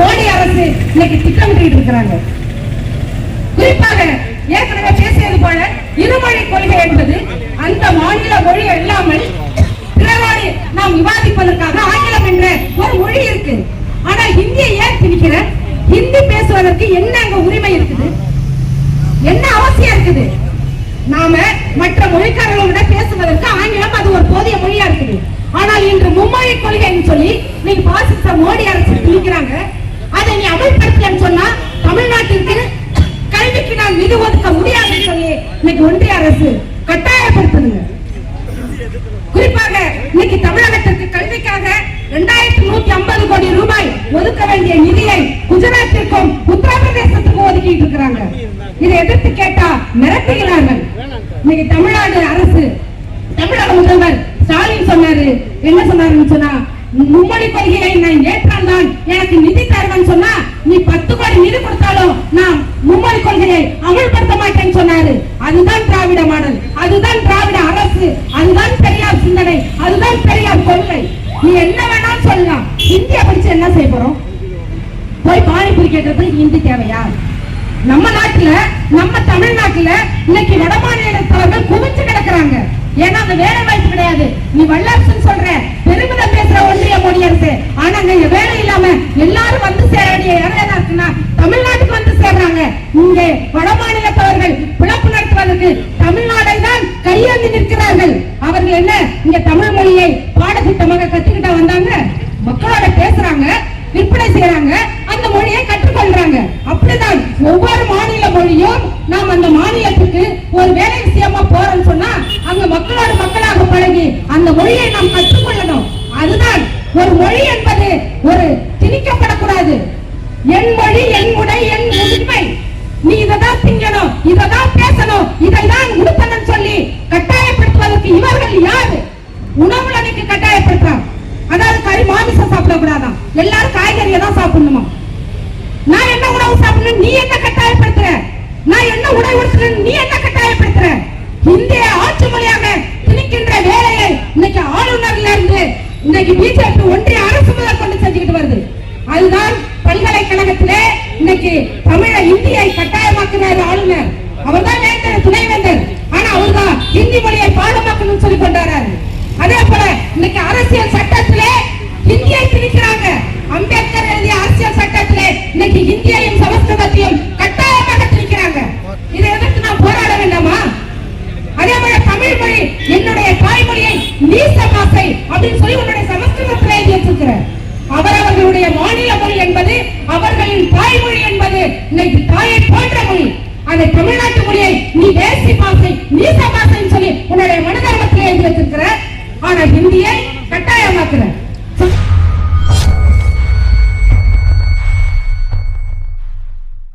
மோடி அரசு இன்னைக்கு திட்டமிட்டு இருக்கிறாங்க. குறிப்பாக ஏற்கனவே பேசியது போல இருமொழி கொள்கை என்பது அந்த மாநில மொழி இல்லாமல் பிறவாடி நாம் விவாதிப்பதற்காக ஆங்கிலம் என்ற ஒரு மொழி இருக்கு. ஆனா ஹிந்தியை ஏன் திணிக்கிற? ஹிந்தி பேசுவதற்கு என்ன அங்க உரிமை இருக்குது என்ன அவசியம் இருக்குது நாம மற்ற மொழிக்காரர்களோட பேசுவதற்கு ஆங்கிலம் அது ஒரு போதிய மொழியா இருக்குது ஆனால் இன்று மும்மொழி கொள்கைன்னு சொல்லி நீங்க பாசிச மோடி அரசு திணிக்கிறாங்க அதை சொன்னா தமிழ்நாட்டிற்கு கல்விக்கு நான் நிதி ஒதுக்க முடியாதுன்னு சொல்லி இன்னைக்கு ஒன்றிய அரசு கட்டாயப்படுத்துதுங்க. குறிப்பாக இன்னைக்கு தமிழகத்திற்கு கல்விக்காக இரண்டாயிரத்தி நூத்தி ஐம்பது கோடி ரூபாய் ஒதுக்க வேண்டிய நிதியை குஜராத்திற்கும் உத்தரப்பிரதேசத்துக்கும் ஒதுக்கிட்டு இருக்கிறாங்க. இதை எதிர்த்து கேட்டா மிரட்டுகிறார்கள். இன்னைக்கு தமிழ்நாடு அரசு தமிழக முதல்வர் ஸ்டாலின் சொன்னாரு. என்ன சொன்னாருன்னு சொன்னா மும்மொழி கொள்கையை நான் ஏற்றால்தான் எனக்கு நிதி தருவன் சொன்னா நீ பத்து கோடி நிதி கொடுத்தாலும் நான் மும்மொழி கொள்கையை அமல்படுத்த மாட்டேன்னு சொன்னாரு. அதுதான் திராவிட மாடல் அதுதான் திராவிட அரசு அதுதான் பெரியார் சிந்தனை அதுதான் பெரியார் கொள்கை. நீ என்ன வேணாலும் சொல்லலாம். இந்தியா படிச்சு என்ன செய்ய போறோம்? போய் பானிபூரி கேட்டது இந்தி தேவையா? நம்ம நாட்டுல நம்ம தமிழ்நாட்டுல இன்னைக்கு வட மாநிலத்தவர்கள் குவிச்சு கிடக்குறாங்க. ஏன்னா அந்த வேலை வாய்ப்பு கிடையாது. நீ வல்லரசுன்னு சொல்ற பெருமிதம் பேசுற ஒன்றிய மோடி அரசு ஆனா இங்க வேலை இல்லாம எல்லாரும் வந்து சேர வேண்டிய இடம் என்ன இருக்குன்னா தமிழ்நாட்டுக்கு இங்கே சேர்றாங்க இங்க வட மாநிலத்தவர்கள் பிழப்பு நடத்துவதற்கு தமிழ்நாடை தான் கையாந்து நிற்கிறார்கள். அவர்கள் என்ன இங்க தமிழ் மொழியை பாடத்திட்டமாக கத்துக்கிட்ட வந்தாங்க? மக்களோட பேசுறாங்க விற்பனை செய்யறாங்க அந்த மொழியை கற்றுக்கொள்றாங்க. அப்படிதான் ஒவ்வொரு மாநில மொழியும் நாம் அந்த மாநிலத்துக்கு ஒரு வேலை விஷயமா போறோம்னு சொன்னா அங்க மக்களோட மக்களாக பழகி அந்த மொழியை நாம் கற்றுக்கொள்ளணும். அதுதான் ஒரு மொழி என்பது ஒரு என் மொழி என் உடை என் உரிமை. நீ இததான் திங்கணும் இததான் பேசணும் இதைதான் உடுத்தணும் சொல்லி கட்டாயப்படுத்துவதற்கு இவர்கள் யாரு? உணவுல நீங்க கட்டாயப்படுத்துறான் அதாவது கறி மாமிசம் சாப்பிடக்கூடாதாம் எல்லாரும் காய்கறியை தான் சாப்பிடணுமா? நான் என்ன உணவு சாப்பிடணும்? நீ என்ன கட்டாயப்படுத்துற? நான் என்ன உணவு உடுத்தணும்? நீ என்ன கட்டாயப்படுத்துற? இந்திய ஆட்சி மொழியாக திணிக்கின்ற வேலையை இன்னைக்கு ஆளுநர்ல இருந்து இன்னைக்கு பிஜேபி ஒன்றிய அரசு முதல் கொண்டு செஞ்சுக்கிட்டு வருது. அதுதான் பல்கலைக்கழகத்திலே இன்னைக்கு தமிழ இந்தியை தமிழ்நாடு ஆளுநர். அவர்தான் வேந்தர் துணைவேந்தர். ஆனா அவர் தான் ஹிந்தி மொழியை பாடமாக்கணும்னு சொல்லி கொண்டாடுறாரு அதே போல இன்னைக்கு அரசியல் சட்டத்திலே ஹிந்தியை திணிக்கிறாங்க. அம்பேத்கர் எழுதிய அரசியல் சட்டத்திலே இன்னைக்கு ஹிந்தியையும் சமஸ்கிருதத்தையும் கட்டாயமாக திணிக்கிறாங்க. இதை எதிர்த்து நான் போராட வேண்டாமா? அதே போல தமிழ் மொழி என்னுடைய தாய்மொழியை நீச மாசை அப்படின்னு சொல்லி உன்னுடைய சமஸ்கிருதத்தில் எழுதி வச்சிருக்கிற அவரவர்களுடைய மாநில மொழி என்பது அவர்களின் தாய்மொழி என்பது இன்னைக்கு தாயை போன்ற மொழி அந்த தமிழ்நாட்டு மொழியை நீ தேசி பாசை நீ